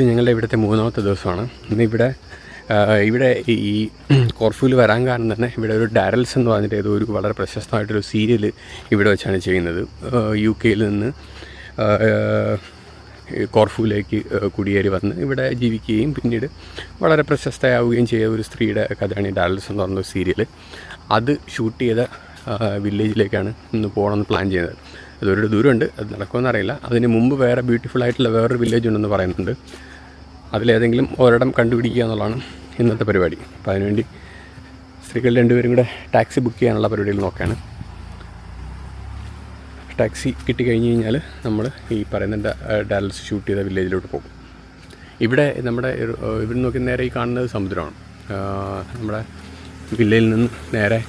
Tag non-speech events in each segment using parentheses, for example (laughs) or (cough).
ഇത് ഞങ്ങളുടെ ഇവിടുത്തെ മൂന്നാമത്തെ ദിവസമാണ്. ഇന്ന് ഇവിടെ ഇവിടെ ഈ കോർഫുവിൽ വരാൻ കാരണം തന്നെ ഇവിടെ ഒരു ഡാരൽസ് എന്ന് പറഞ്ഞിട്ട് ഏതോ ഒരു വളരെ പ്രശസ്തമായിട്ടൊരു സീരിയൽ ഇവിടെ വെച്ചാണ് ചെയ്യുന്നത്. യു കെയിൽ നിന്ന് കോർഫുവിലേക്ക് കുടിയേറി വന്ന് ഇവിടെ ജീവിക്കുകയും പിന്നീട് വളരെ പ്രശസ്തയാവുകയും ചെയ്ത ഒരു സ്ത്രീയുടെ കഥയാണ് ഈ ഡാരൽസ് എന്ന് പറഞ്ഞ സീരിയൽ അത് ഷൂട്ട് ചെയ്ത വില്ലേജിലേക്കാണ് ഇന്ന് പോകണമെന്ന് പ്ലാൻ ചെയ്യുന്നത്. അതൊരു ദൂരമുണ്ട് അത് നടക്കുമെന്ന് അറിയില്ല. അതിന് മുമ്പ് വേറെ ബ്യൂട്ടിഫുൾ ആയിട്ടുള്ള വേറൊരു വില്ലേജ് ഉണ്ടെന്ന് പറയുന്നുണ്ട്. അതിലേതെങ്കിലും ഒരിടം കണ്ടുപിടിക്കുക എന്നുള്ളതാണ് ഇന്നത്തെ പരിപാടി. അപ്പോൾ അതിനുവേണ്ടി സ്ത്രീകൾ രണ്ടുപേരും കൂടെ ടാക്സി ബുക്ക് ചെയ്യാനുള്ള പരിപാടിയിൽ നോക്കുകയാണ് ടാക്സി കിട്ടി കിട്ടിക്കഴിഞ്ഞ് കഴിഞ്ഞാൽ നമ്മൾ ഈ പറയുന്ന ഡാലൻസ് ഷൂട്ട് ചെയ്ത വില്ലേജിലോട്ട് പോകും. ഇവിടെ നമ്മുടെ ഇവിടെ നോക്കി നേരെ ഈ കാണുന്നത് സമുദ്രമാണ്. നമ്മുടെ വില്ലയിൽ നിന്ന് നേരെ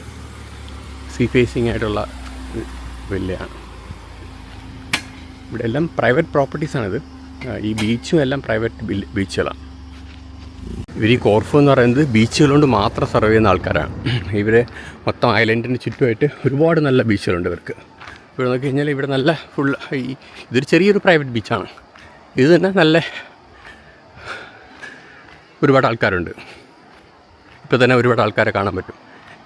സീ ഫേസിങ് ആയിട്ടുള്ള വില്ലയാണ്. ഇവിടെ എല്ലാം പ്രൈവറ്റ് പ്രോപ്പർട്ടീസാണിത്. ഈ ബീച്ചും എല്ലാം പ്രൈവറ്റ് ബീച്ചുകളാണ് ഇവർ ഈ കോർഫ് എന്ന് പറയുന്നത് ബീച്ചുകൾ കൊണ്ട് മാത്രം സർവ് ചെയ്യുന്ന ആൾക്കാരാണ്. ഇവർ മൊത്തം ഐലൻഡിന് ചുറ്റുമായിട്ട് ഒരുപാട് നല്ല ബീച്ചുകളുണ്ട് ഇവർക്ക്. ഇവിടെ നോക്കി കഴിഞ്ഞാൽ ഇവിടെ നല്ല ഫുൾ ഈ ഇതൊരു ചെറിയൊരു പ്രൈവറ്റ് ബീച്ചാണ് ഇത് തന്നെ നല്ല ഒരുപാട് ആൾക്കാരുണ്ട്. ഇപ്പോൾ തന്നെ ഒരുപാട് ആൾക്കാരെ കാണാൻ പറ്റും.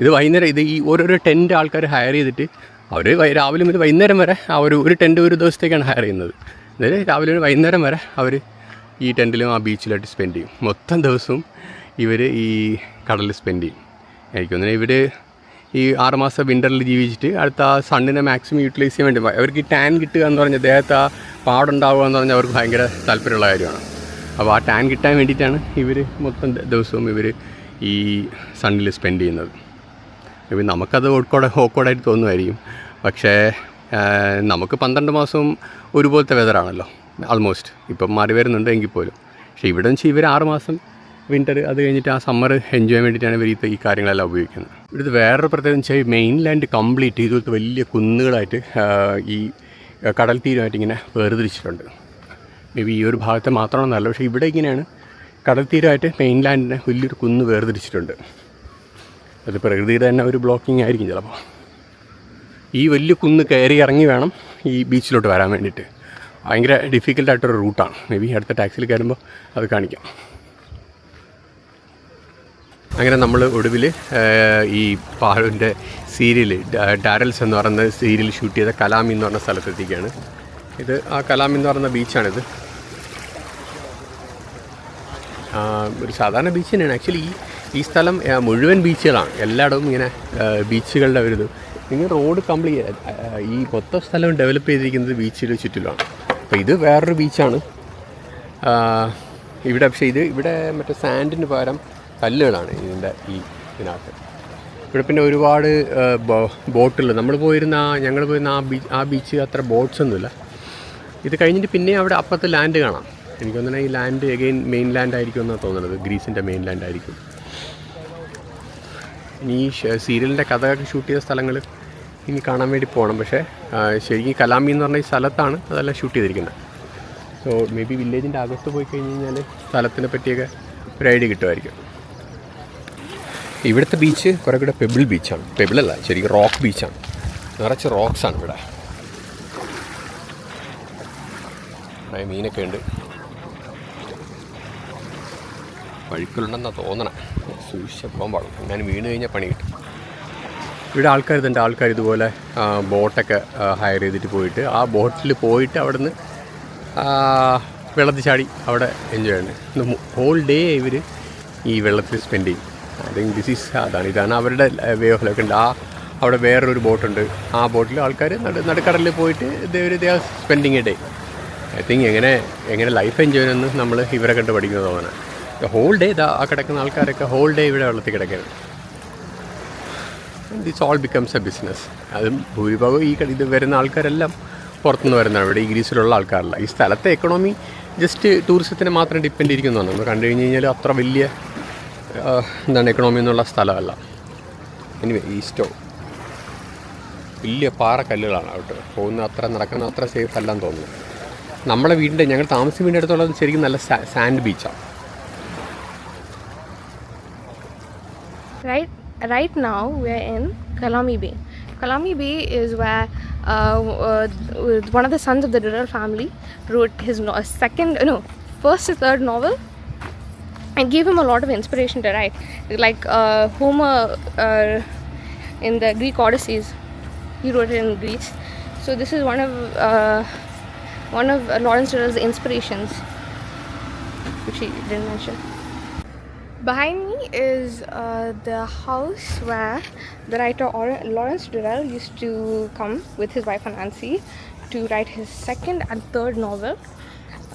ഇത് വൈകുന്നേരം ഇത് ഈ ഓരോരോ ടെന്റ് ആൾക്കാർ ഹയർ ചെയ്തിട്ട് അവർ രാവിലെ മുതൽ വൈകുന്നേരം വരെ ആ ഒരു ഒരു ടെന്റ് ഒരു ദിവസത്തേക്കാണ് ഹയർ ചെയ്യുന്നത്. എന്നിട്ട് രാവിലെ വൈകുന്നേരം വരെ അവർ ഈ ടെന്റിലും ആ ബീച്ചിലായിട്ട് സ്പെൻഡ് ചെയ്യും. മൊത്തം ദിവസവും ഇവർ ഈ കടലിൽ സ്പെൻഡ് ചെയ്യും. എനിക്കൊന്നിനെ ഇവർ ഈ ആറുമാസം വിന്ററിൽ ജീവിച്ചിട്ട് അടുത്ത ആ സണ്ണിനെ മാക്സിമം യൂട്ടിലൈസ് ചെയ്യാൻ വേണ്ടി അവർക്ക് ഈ ടാൻ കിട്ടുക എന്ന് പറഞ്ഞാൽ ദേഹത്ത് ആ പാടുണ്ടാവുക എന്ന് പറഞ്ഞാൽ അവർക്ക് ഭയങ്കര താല്പര്യമുള്ള കാര്യമാണ്. അപ്പോൾ ആ ടാൻ കിട്ടാൻ വേണ്ടിയിട്ടാണ് ഇവർ മൊത്തം ദിവസവും ഇവർ ഈ സണ്ണിൽ സ്പെൻഡ് ചെയ്യുന്നത്. ഇപ്പം നമുക്കത് ഓക്കോടെ ഓക്കോടായിട്ട് തോന്നുമായിരിക്കും. പക്ഷേ നമുക്ക് പന്ത്രണ്ട് മാസവും ഒരുപോലത്തെ വെതറാണല്ലോ ആൾമോസ്റ്റ് ഇപ്പം മാറി വരുന്നുണ്ട് എങ്കിൽ പോലും. പക്ഷേ ഇവിടെ വെച്ചാൽ ഇവർ ആറ് മാസം വിന്റർ അത് കഴിഞ്ഞിട്ട് ആ സമ്മർ എൻജോയ് ചെയ്യാൻ വേണ്ടിയിട്ടാണ് ഇവർ ഈ കാര്യങ്ങളെല്ലാം ഉപയോഗിക്കുന്നത്. ഇവിടുത്തെ വേറൊരു പ്രത്യേകത വെച്ചാൽ മെയിൻ ലാൻഡ് കംപ്ലീറ്റ് ഇതുപോലത്തെ വലിയ കുന്നുകളായിട്ട് ഈ കടൽ തീരമായിട്ട് ഇങ്ങനെ വേർതിരിച്ചിട്ടുണ്ട്. മേ ബി ഈ ഒരു ഭാഗത്തെ മാത്രമാണെന്നല്ല പക്ഷേ ഇവിടെ ഇങ്ങനെയാണ് കടൽ തീരമായിട്ട് മെയിൻ ലാൻഡിനെ വലിയൊരു കുന്ന് വേർതിരിച്ചിട്ടുണ്ട്. അത് പ്രകൃതിയുടെ തന്നെ ഒരു ബ്ലോക്കിംഗ് ആയിരിക്കും ചിലപ്പോൾ. ഈ വലിയ കുന്ന് കയറി ഇറങ്ങി വേണം ഈ ബീച്ചിലോട്ട് വരാൻ വേണ്ടിയിട്ട്. ഭയങ്കര ഡിഫിക്കൽട്ടായിട്ടൊരു റൂട്ടാണ് മേ ബി അടുത്ത ടാക്സിയിൽ കയറുമ്പോൾ അത് കാണിക്കാം. അങ്ങനെ നമ്മൾ ഒടുവിൽ ഈ പാലുവിന്റെ സീരിയൽ ഡാരൽസ് എന്ന് പറയുന്ന സീരിയൽ ഷൂട്ട് ചെയ്ത കലാമി എന്ന് പറഞ്ഞ സ്ഥലത്തെത്തിക്കുകയാണ് ഇത് ആ കലാമി എന്ന് പറയുന്ന ബീച്ചാണിത്. ഒരു സാധാരണ ബീച്ച് തന്നെയാണ്. ആക്ച്വലി ഈ ഈ സ്ഥലം മുഴുവൻ ബീച്ചുകളാണ്. എല്ലായിടവും ഇങ്ങനെ ബീച്ചുകളുടെ ഒരു നിങ്ങൾ റോഡ് കംപ്ലീറ്റ് ഈ മൊത്തം സ്ഥലം ഡെവലപ്പ് ചെയ്തിരിക്കുന്നത് ബീച്ചിൽ ചുറ്റിലാണ് അപ്പോൾ ഇത് വേറൊരു ബീച്ചാണ്. ഇവിടെ പക്ഷേ ഇത് ഇവിടെ മറ്റേ സാൻഡിന് പകരം കല്ലുകളാണ് ഇതിന്റെ ഈ ഇതിനകത്ത്. ഇവിടെ പിന്നെ ഒരുപാട് ബോട്ടുകൾ. നമ്മൾ പോയിരുന്ന ഞങ്ങൾ പോയിരുന്ന ആ ബീച്ച് ആ ബീച്ച് അത്ര ബോട്ട്സ് ഒന്നുമില്ല. ഇത് കഴിഞ്ഞിട്ട് പിന്നെ അവിടെ അപ്പുറത്ത് ലാൻഡ് കാണാം. എനിക്ക് തോന്നുന്നത് ഈ ലാൻഡ് എഗെയിൻ മെയിൻ ലാൻഡ് ആയിരിക്കും എന്നാണ് തോന്നുന്നത്. ഗ്രീസിന്റെ മെയിൻ ലാൻഡ് ആയിരിക്കും. ഇനി ഈ സീരിയലിന്റെ കഥയൊക്കെ ഷൂട്ട് ചെയ്ത സ്ഥലങ്ങൾ ഇനി കാണാൻ വേണ്ടി പോകണം പക്ഷേ ശരിക്കും കലാമി എന്ന് പറഞ്ഞ ഈ സ്ഥലത്താണ് അതെല്ലാം ഷൂട്ട് ചെയ്തിരിക്കുന്നത്. സോ മേ ബി വില്ലേജിന്റെ അകത്ത് പോയി കഴിഞ്ഞ് കഴിഞ്ഞാൽ സ്ഥലത്തിനെ പറ്റിയൊക്കെ ഒരു ഐഡിയ കിട്ടുമായിരിക്കും. ഇവിടുത്തെ ബീച്ച് കുറേ കൂടെ പെബിൾ ബീച്ചാണ് പെബിളല്ല ശരിക്കും റോക്ക് ബീച്ചാണ് നിറച്ച് റോക്സാണ് ഇവിടെ മീനൊക്കെ ഉണ്ട്. വഴുക്കലുണ്ടെന്നാണ് തോന്നണം. സൂക്ഷിച്ച് പോകാൻ പാടും ഞാൻ വീണ് കഴിഞ്ഞാൽ പണി കിട്ടും. ഇവിടെ ആൾക്കാർ തന്നെ ആൾക്കാർ ഇതുപോലെ ബോട്ടൊക്കെ ഹയർ ചെയ്തിട്ട് പോയിട്ട്. ആ ബോട്ടിൽ പോയിട്ട് അവിടെ നിന്ന് വെള്ളത്തിൽ ചാടി അവിടെ എൻജോയ് ചെയ്യണം ഹോൾ ഡേ ഇവർ ഈ വെള്ളത്തിൽ സ്പെൻഡ് ചെയ്യും. ഐ തിങ്ക് ദിസ് ഈസ് അതാണ് ഇതാണ് അവരുടെ വേ ഓഫ് ലൈഫ് ഉണ്ട് ആ അവിടെ വേറൊരു ബോട്ടുണ്ട്. ആ ബോട്ടിൽ ആൾക്കാർ നട നടുക്കടലിൽ പോയിട്ട് ഒരു ദേ spending a day I think എങ്ങനെ എങ്ങനെ ലൈഫ് എൻജോയ് ചെയ്യുമെന്ന് നമ്മൾ ഇവരെ കണ്ട് പഠിക്കുന്നത് തോന്നുന്നത് ഹോൾ ഡേ ഇതാ ആ കിടക്കുന്ന ആൾക്കാരൊക്കെ ഹോൾ ഡേ ഇവിടെ വെള്ളത്തിൽ കിടക്കരുത്. This all becomes a business അതും ഭൂരിഭാഗം ഈ ഇത് വരുന്ന ആൾക്കാരെല്ലാം പുറത്തുനിന്ന് വരുന്നതാണ്. ഇവിടെ ഈ ഗ്രീസിലുള്ള ആൾക്കാരല്ല. ഈ സ്ഥലത്തെ എക്കണോമി ജസ്റ്റ് ടൂറിസത്തിന് മാത്രം ഡിപ്പെൻഡ് ഇരിക്കുന്നതാണ്. നമ്മൾ കണ്ടു കഴിഞ്ഞ് കഴിഞ്ഞാൽ അത്ര വലിയ എന്താണ് എക്കണോമി എന്നുള്ള സ്ഥലമല്ല. എനിവേ സ്റ്റോ വലിയ പാറക്കല്ലുകളാണ് അവിടെ പോകുന്ന അത്ര നടക്കുന്ന അത്ര സേഫ് അല്ലാന്ന് തോന്നുന്നു. നമ്മുടെ വീടിന്റെ ഞങ്ങൾ താമസിക്കുന്ന വീടിന്റെ അടുത്തുള്ളത് ശരിക്കും നല്ല സാൻഡ് ബീച്ചാണ് Right, right now we're in Kalami Bay. Kalami Bay is where uh, uh, one of the sons of the Dural family wrote his no- second, no, first to third novel, and gave him a lot of inspiration to write. Like uh, Homer uh, in the Greek Odysseys, he wrote it in Greece. So this is one of uh, one of uh, Lawrence Durrell's inspirations, which he didn't mention. Behind me is uh, the house where the writer Lawrence Durrell used to come with his wife Nancy to write his second and third novel.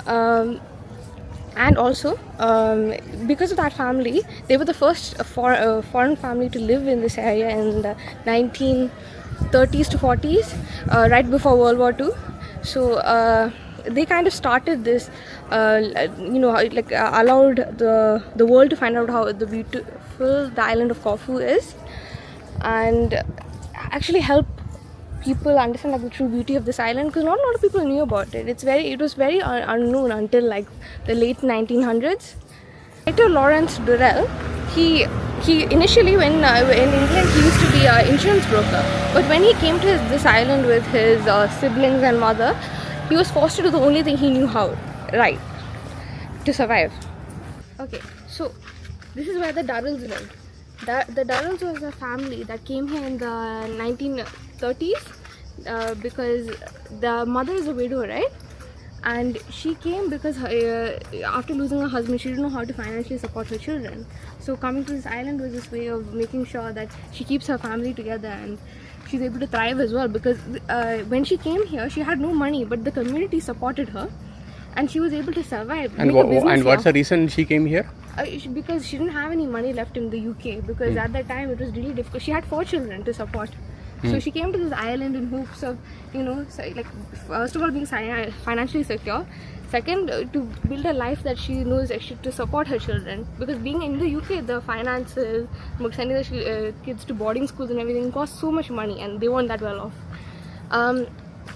Um, and also, um, because of that family, they were the first uh, for, uh, foreign family to live in this area in the 1930s to 40s, uh, right before World War II. So uh, they kind of started this, uh, you know, like uh, allowed the the world to find out how the beautiful the island of Corfu is, and actually help people understand like the true beauty of this island because not a lot of people knew about it. It's very it was very un- unknown until like the late 1900s. Writer Lawrence Durrell, he he initially when uh, in England he used to be an insurance broker, but when he came to his, this island with his uh, siblings and mother, he was forced to do the only thing he knew how, right, to survive. Okay, so this is where the Durrells live. The, the Durrells was a family that came here in the 1930s uh, because the mother is a widow, right? And she came because her, uh, after losing her husband, she didn't know how to financially support her children. So coming to this island was this way of making sure that she keeps her family together and she's able to thrive as well. Because uh, when she came here, she had no money, but the community supported her, and she was able to survive. And, make a business and what's the reason she came here? Uh, she- because she didn't have any money left in the UK because at that time it was really difficult. She had four children to support. So she came to this island in hopes of, you know, so, like first of all being financially secure. Second, uh, to build a life that she knows she, to support her children. Because being in the UK, the finances, sending the uh, kids to boarding schools and everything costs so much money, and they weren't that well off. Um,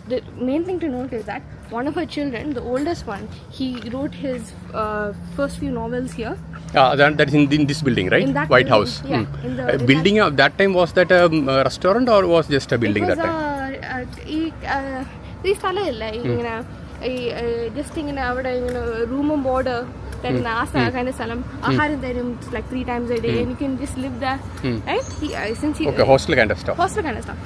the main thing to note is that one of her children, the oldest one, he wrote his uh, first few novels here. Uh, that, that's in, in this building, right? In that White building, House. yeah, Hmm. in the- Uh, in building of that time was that a um, a restaurant or was just a building it was that time? a, ഈ uh, ഈ സ്ഥലമില്ല ഇങ്ങനെ ഈ just ഇങ്ങനെ അവിടെ ഇങ്ങനെ റൂമും board then mm. of the mm. salam, their rooms like three times a day, hmm. and you can just live there, hmm. right? He, uh, since he, okay, hostel kind of stuff. Hostel kind of stuff.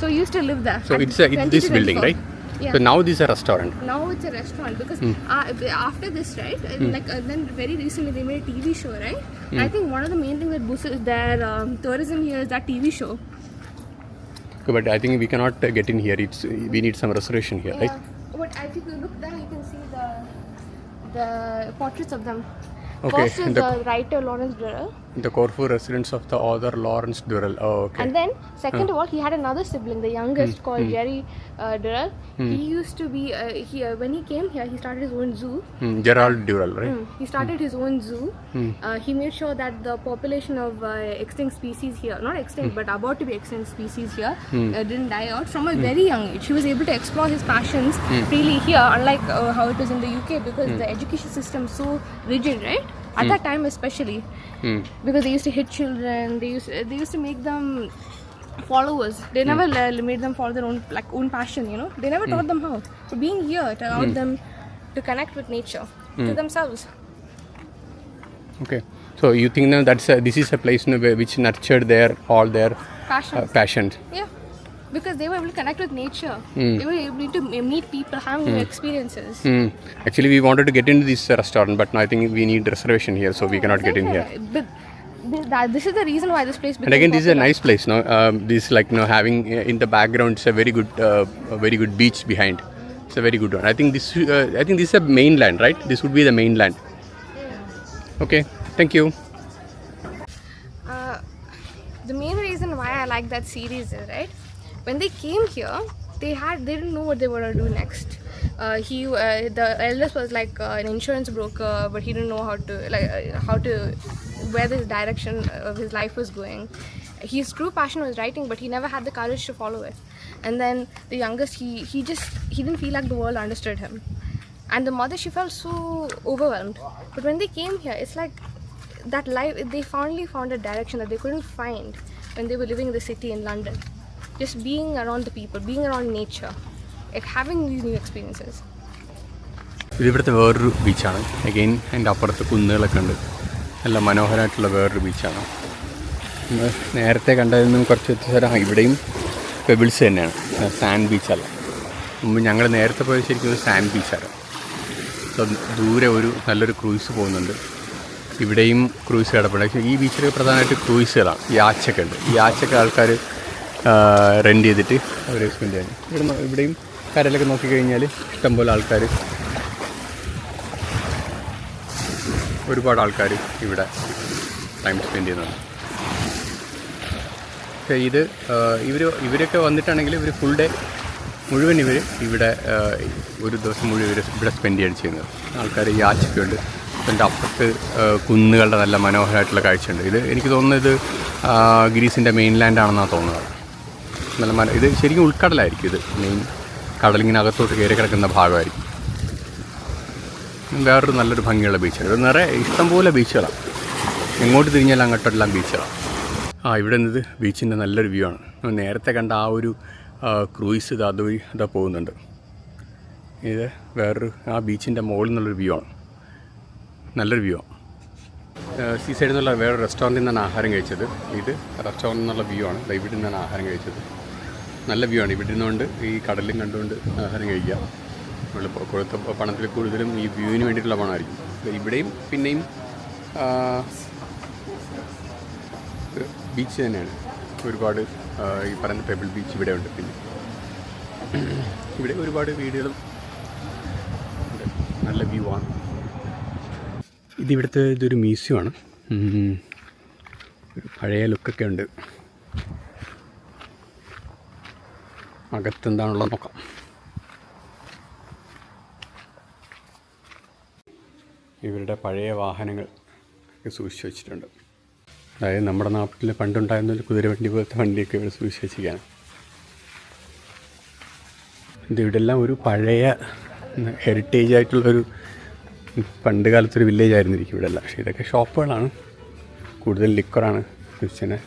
So he used to live there. So it's uh, a, this building, right? Yeah. So now this is a restaurant. Now it's a restaurant because mm. uh, after this, right? Mm. Like uh, then very recently they made a TV show, right? Mm. I think one of the main things that boosts their um, tourism here is that TV show. Okay, but I think we cannot uh, get in here. It's we need some restoration here, yeah. right? But I think look there, you can see the portraits of them. Okay, First is (laughs) the- the, writer Lawrence Durrell, The Corfu residence of the author Lawrence Durrell. Oh, okay. and then second of all, he had another sibling, the youngest, called Jerry uh, Durrell. He used to be uh, he uh, when he came here, he started his own zoo. Hmm, Gerald Durrell, right? He started his own zoo. Uh, he made sure that the population of uh, extinct species here, not extinct, but about to be extinct species here, uh, didn't die out from a very young age. He was able to explore his passions freely here, unlike uh, how it was in the UK, because the education system is so rigid, right? At that hmm. time, especially, Hmm. because they used to hit children, they used they used to make them followers. They hmm. never le- made them follow their own like own passion. You know, they never hmm. taught them how. So being here, it allowed them to connect with nature, to themselves. Okay. So you think now that's a, this is a place you know, which nurtured their all their Passion. uh, passions. Yeah, because they were able to connect with nature. They were able to meet people, have new experiences. Hmm. Actually, we wanted to get into this uh, restaurant, but now I think we need reservation here, so we cannot get in here. But this is the reason why this place And again, this is a nice place. No, um, this like you know having uh, in the background, it's a very good, uh, a very good beach behind. It's a very good one. I think this, uh, I think this is a mainland, right? This would be the mainland. Okay, thank you. Uh, the main reason why I like that series is right when they came here they had they didn't know what they were gonna do next. Uh, he uh, the eldest was like uh, an insurance broker, but he didn't know how to like uh, how to where this direction of his life was going. His true passion was writing, but he never had the courage to follow it. And then the youngest, he he just he didn't feel like the world understood him. And the mother, she felt so overwhelmed. But when they came here, it's like that life they finally found a direction that they couldn't find when they were living in the city in london just being around the people being around nature like having these new experiences. ഇതിവിടുത്തെ വേറൊരു ബീച്ചാണ്. Again അതിന്റെ അപ്പുറത്ത് കുന്നുകളൊക്കെ ഉണ്ട്. നല്ല മനോഹരമായിട്ടുള്ള വേറൊരു ബീച്ചാണ്. നേരത്തെ കണ്ടതിൽ നിന്നും കുറച്ച് വ്യത്യസ്തരം ഇവിടെയും പെബിൾസ് തന്നെയാണ്. സാൻഡ് ബീച്ചല്ല മുമ്പ് ഞങ്ങൾ നേരത്തെ പോയത് ശരിക്കും ഒരു സാൻഡ് ബീച്ചാണ് സോ ദൂരെ ഒരു നല്ലൊരു ക്രൂയിസ് പോകുന്നുണ്ട്. ഇവിടെയും ക്രൂയിസ് കിടപ്പുണ്ട്. പക്ഷേ ഈ ബീച്ചിൽ പ്രധാനമായിട്ട് ക്രൂയിസുകളാണ് യാച്ചൊക്കെ ഉണ്ട്. യാച്ചൊക്കെ ആൾക്കാർ റെന്റ് ചെയ്തിട്ട് അവർ സ്പെൻഡ് ചെയ്യാൻ. ഇവിടെ ഇവിടെയും കരലൊക്കെ നോക്കിക്കഴിഞ്ഞാൽ ഇഷ്ടംപോലെ ആൾക്കാർ ഒരുപാട് ആൾക്കാർ ഇവിടെ ടൈം സ്പെൻഡ് ചെയ്യുന്നുണ്ട്. പക്ഷേ ഇത് ഇവർ ഇവരൊക്കെ വന്നിട്ടാണെങ്കിൽ ഇവർ ഫുൾ ഡേ മുഴുവൻ ഇവർ ഇവിടെ ഒരു ദിവസം മുഴുവൻ ഇവർ ഇവിടെ സ്പെൻഡ് ചെയ്യാണ് ചെയ്യുന്നത്. ആൾക്കാർ ഉണ്ട്. അതിന്റെ അപ്പുറത്ത് കുന്നുകളുടെ നല്ല മനോഹരമായിട്ടുള്ള കാഴ്ചയുണ്ട്. ഇത് എനിക്ക് തോന്നുന്നത് ഇത് ഗ്രീസിന്റെ മെയിൻലാൻഡ് ആണെന്നാണ് തോന്നുന്നത്. നല്ല മന ഇത് ശരിക്കും ഉൾക്കടലായിരിക്കും ഇത്. മെയിൻ കടലിങ്ങിനകത്തോട്ട് കയറി കിടക്കുന്ന ഭാഗമായിരിക്കും. വേറൊരു നല്ലൊരു ഭംഗിയുള്ള ബീച്ചാണ് ഇത് നിറയെ ഇഷ്ടംപോലെ ബീച്ചുകളാണ് എങ്ങോട്ട് തിരിഞ്ഞാലും അങ്ങോട്ടെല്ലാം ബീച്ചുകളാണ് ആ ഇവിടെ നിന്നത് ബീച്ചിന്റെ നല്ലൊരു വ്യൂ ആണ്. നേരത്തെ കണ്ട ആ ഒരു ക്രൂയിസ് ഇത് അതുവഴി ഇതാ പോകുന്നുണ്ട്. ഇത് വേറൊരു ആ ബീച്ചിന്റെ മുകളിൽ നിന്നുള്ളൊരു വ്യൂ ആണ്. നല്ലൊരു വ്യൂ ആണ്. സീ സൈഡിൽ നിന്നുള്ള വേറെ റെസ്റ്റോറന്റിൽ നിന്നാണ് ആഹാരം കഴിച്ചത്. ഇത് റെസ്റ്റോറന്റിൽ നിന്നുള്ള വ്യൂ ആണ്. ഇവിടെ നിന്നാണ് ആഹാരം കഴിച്ചത്. നല്ല വ്യൂ ആണ്. ഇവിടെ നിന്നുകൊണ്ട് ഈ കടലും കണ്ടുകൊണ്ട് ആഹാരം കഴിക്കാം നമ്മൾ കൊടുത്ത പണത്തിൽ കൂടുതലും ഈ വ്യൂവിന് വേണ്ടിയിട്ടുള്ള പണമായിരിക്കും. ഇവിടെയും പിന്നെയും ബീച്ച് തന്നെയാണ്. ഒരുപാട് ഈ പറഞ്ഞ പെബിൾ ബീച്ച് ഇവിടെ ഉണ്ട് പിന്നെ. ഇവിടെ ഒരുപാട് വീടുകളും. നല്ല വ്യൂ ആണ്. ഇതിവിടുത്തെ ഇതൊരു മ്യൂസിയമാണ്. ഒരു പഴയ ലുക്കൊക്കെ ഉണ്ട്. അകത്തെന്താണുള്ളത് നോക്കാം. ഇവരുടെ പഴയ വാഹനങ്ങൾ സൂക്ഷിച്ചു വെച്ചിട്ടുണ്ട്. അതായത് നമ്മുടെ നാട്ടിൽ പണ്ടുണ്ടായിരുന്ന ഒരു കുതിരവണ്ടി പോലത്തെ വണ്ടിയൊക്കെ ഇവിടെ സൂക്ഷിച്ച് വെച്ചിരിക്കുകയാണ്. ഇത് ഒരു പഴയ ഹെറിറ്റേജ് ആയിട്ടുള്ളൊരു പണ്ട് കാലത്തൊരു വില്ലേജ് ആയിരുന്നിരിക്കും ഇവിടെ എല്ലാം പക്ഷേ ഇതൊക്കെ ഷോപ്പുകളാണ്. കൂടുതൽ ലിക്കറാണ് ക്രിസ്ത്യന്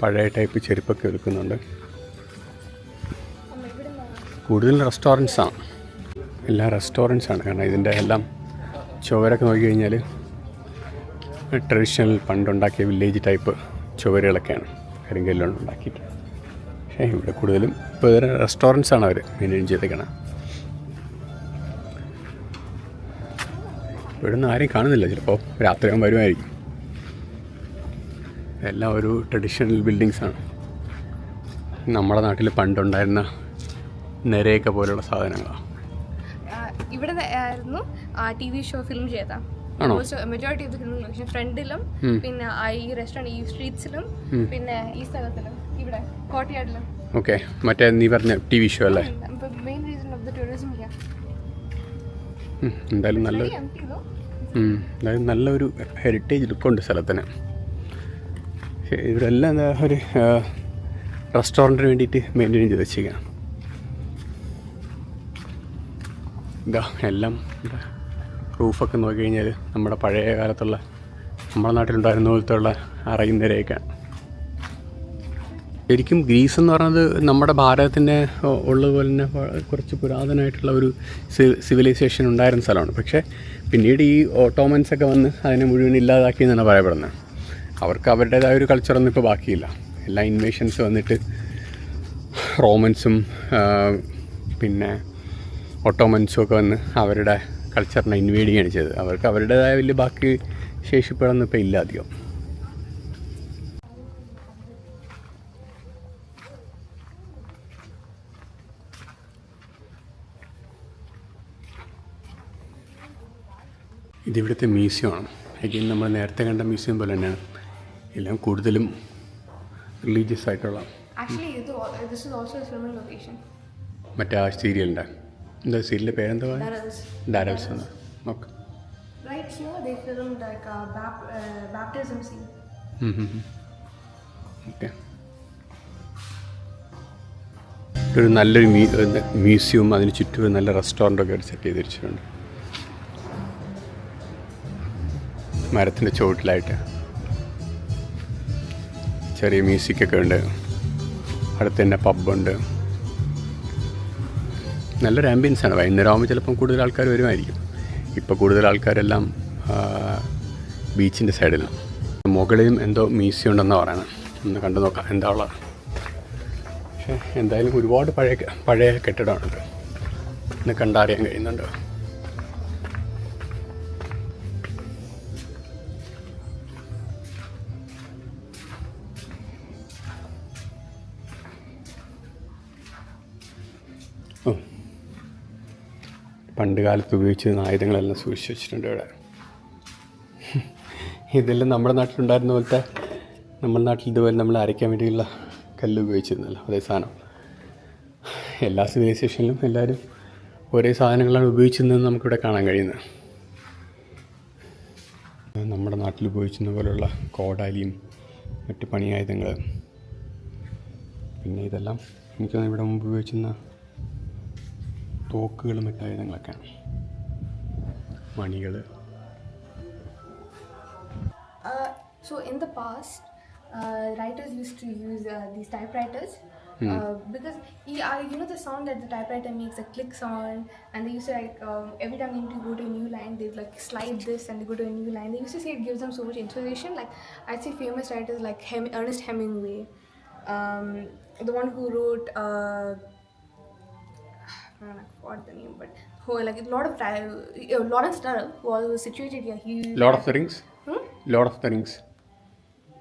പഴയ ടൈപ്പ് ചെരുപ്പൊക്കെ വിൽക്കുന്നുണ്ട്. കൂടുതൽ റെസ്റ്റോറന്റ്സാണ് എല്ലാ റെസ്റ്റോറന്റ്സാണ് കാരണം ഇതിന്റെ എല്ലാം ചുവരൊക്കെ നോക്കിക്കഴിഞ്ഞാൽ ട്രഡീഷണൽ പണ്ടുണ്ടാക്കിയ വില്ലേജ് ടൈപ്പ് ചുവരുകളൊക്കെയാണ് കരിങ്കല്ലുകൊണ്ട് ഉണ്ടാക്കിയിട്ട്. പക്ഷേ ഇവിടെ കൂടുതലും ഇപ്പോൾ ഇതൊരു റെസ്റ്റോറന്റ്സാണ് അവർ മെയിന്റെയിൻ ചെയ്തേക്കണം. ഇവിടെ നിന്ന് ആരെയും കാണുന്നില്ല. ചിലപ്പോൾ രാത്രിയാകും വരുമായിരിക്കും. എല്ലാം ഒരു ട്രഡീഷണൽ ബിൽഡിങ്സാണ് നമ്മുടെ നാട്ടിൽ പണ്ടുണ്ടായിരുന്ന നിരയൊക്കെ പോലുള്ള സാധനങ്ങളാണ് ഇവിടെ ആയിരുന്നു ടി വി ഷോ ഫിലിം ചെയ്ത? മെജോറിറ്റി ഓഫ് ഫിലിം ലൊക്കേഷൻ ഫ്രണ്ടിലും പിന്നെ ഈ റെസ്റ്റോറന്റ് ഈ സ്ട്രീറ്റ്സിലും പിന്നെ ഈ സ്ഥലത്തിലും ഇവിടെ കോട്ടയാടിലും ഓക്കെ മറ്റേ നീ പറഞ്ഞ ടി വി ഷോ അല്ലേ? Main reason of the tourism എന്തായാലും നല്ല. എന്തായാലും നല്ലൊരു ഹെറിറ്റേജ് ലുക്കുണ്ട് സ്ഥലത്തിന്. പക്ഷേ ഇവിടെ എല്ലാം എന്താ ഒരു റെസ്റ്റോറന്റിന് വേണ്ടിയിട്ട് മെയിന്റെയിൻ ചെയ്ത് വെച്ചിരിക്കുകയാണ് ഇതാ എല്ലാം റൂഫൊക്കെ നോക്കി കഴിഞ്ഞാൽ നമ്മുടെ പഴയ കാലത്തുള്ള നമ്മുടെ നാട്ടിലുണ്ടായിരുന്ന പോലത്തെ ഉള്ള അറയുന്നവരെയൊക്കെയാണ് ശരിക്കും ഗ്രീസ് എന്ന് പറയുന്നത് നമ്മുടെ ഭാരതത്തിന്റെ ഉള്ളതുപോലെ തന്നെ കുറച്ച് പുരാതനമായിട്ടുള്ള ഒരു സിവിലൈസേഷൻ ഉണ്ടായിരുന്ന സ്ഥലമാണ്. പക്ഷേ പിന്നീട് ഈ ഓട്ടോമൻസ് ഒക്കെ വന്ന് അതിനെ മുഴുവൻ ഇല്ലാതാക്കി എന്നാണ് പറയപ്പെടുന്നത്. അവർക്ക് അവരുടേതായ ഒരു കൾച്ചറൊന്നും ഇപ്പോൾ ബാക്കിയില്ല. എല്ലാ ഇൻവേഷൻസ് വന്നിട്ട് റോമൻസും പിന്നെ ഓട്ടോമൻസും ഒക്കെ വന്ന് അവരുടെ കൾച്ചറിനെ ഇൻവേഡ് ചെയ്യുകയാണ് ചെയ്തത്. അവർക്ക് അവരുടേതായ വലിയ ബാക്കി ശേഷിപ്പുകളൊന്നും ഇപ്പോൾ ഇല്ല അധികം. ഇതിവിടുത്തെ മ്യൂസിയമാണ്. അഗെയിൻ നമ്മൾ നേരത്തെ കണ്ട മ്യൂസിയം പോലെ തന്നെയാണ്. എല്ലാം കൂടുതലും റിലീജിയസ് ആയിട്ടുള്ള. മറ്റേ ആ സീരിയലിന്റെ എന്താ സീരിയലിന്റെ പേരെന്താ the ഡാരൽസ് എന്ന്? Okay. Right here. They filmed like a bap- uh, baptism scene. Okay ഒരു നല്ലൊരു മ്യൂ മ്യൂസിയവും അതിന് ചുറ്റും ഒരു നല്ല റെസ്റ്റോറന്റൊക്കെ ഒരു സെറ്റ് ചെയ്ത് വെച്ചിട്ടുണ്ട് മരത്തിന്റെ ചുവട്ടിലായിട്ട്. ചെറിയ മ്യൂസിക്കൊക്കെ ഉണ്ട്. അടുത്ത് തന്നെ പബ്ബുണ്ട്. നല്ലൊരു ആംബിയൻസ് ആണ്. വൈകുന്നേരം ആകുമ്പോൾ ചിലപ്പം കൂടുതൽ ആൾക്കാർ വരുമായിരിക്കും. ഇപ്പോൾ കൂടുതൽ ആൾക്കാരെല്ലാം ബീച്ചിന്റെ സൈഡിലാണ്. മുകളിലും എന്തോ മ്യൂസിയം ഉണ്ടെന്നാണ് പറയുന്നത് ഒന്ന് കണ്ടു നോക്കാം എന്താ ഉള്ളത്? പക്ഷേ എന്തായാലും ഒരുപാട് പഴയ പഴയ കെട്ടിടമാണ് ഇന്ന് കണ്ടറിയാൻ കഴിയുന്നുണ്ട്? പണ്ട് കാലത്ത് ഉപയോഗിച്ചിരുന്ന ആയുധങ്ങളെല്ലാം സൂക്ഷിച്ച് വെച്ചിട്ടുണ്ട് ഇവിടെ. ഇതെല്ലാം നമ്മുടെ നാട്ടിലുണ്ടായിരുന്ന പോലത്തെ നമ്മുടെ നാട്ടിൽ ഇതുപോലെ നമ്മൾ അരയ്ക്കാൻ വേണ്ടിയുള്ള കല്ല് ഉപയോഗിച്ചിരുന്നല്ലോ അതേ സാധനം. എല്ലാ സിവിലൈസേഷനിലും എല്ലാവരും ഒരേ സാധനങ്ങളാണ് ഉപയോഗിച്ചിരുന്നതെന്ന് നമുക്കിവിടെ കാണാൻ കഴിയുന്നത്. നമ്മുടെ നാട്ടിൽ ഉപയോഗിച്ചിരുന്ന പോലുള്ള കോടാലിയും മറ്റ് പണിയായുധങ്ങൾ പിന്നെ ഇതെല്ലാം എനിക്ക് ഇവിടെ മുമ്പ് ഉപയോഗിച്ചിരുന്ന തോക്കുകളും മറ്റായുധങ്ങളൊക്കെയാണ് മണികൾ Uh, so in the past, uh, writers used to use uh, these typewriters uh, because you, uh, you know the sound that the typewriter makes a click sound, and they used to like um, every time they need to go to a new line, they'd like slide this and they go to a new line. They used to say it gives them so much inspiration. Like I'd say famous writers like Hem- Ernest Hemingway, um, the one who wrote. Uh, I don't know, I forgot the name, but who like a lot of time. Uh, Lawrence Durrell was, was situated here. He Lord of the Rings Hmm? Lord of the Rings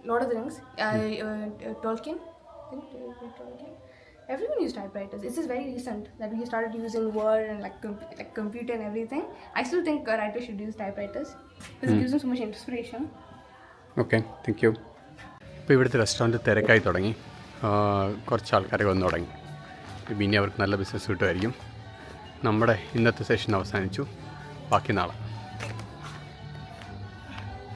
Lord of the Rings, uh, uh, uh, Tolkien. I think uh, Tolkien. Everyone used typewriters. This is very recent that we started using Word and like com- like computer and everything. I still think uh, writers should use typewriters because it gives them so much inspiration. Okay thank you ഇപ്പോൾ ഇവിടുത്തെ restaurant തിരക്കായി തുടങ്ങി ആ, കുറച്ച് ആൾക്കാരൊക്കെ വന്നു തുടങ്ങി ഇപ്പം ഇനി അവർക്ക് നല്ല ബിസിനസ് കിട്ടുമായിരിക്കും നമ്മുടെ ഇന്നത്തെ സെഷൻ അവസാനിച്ചു. ബാക്കി നാളെ.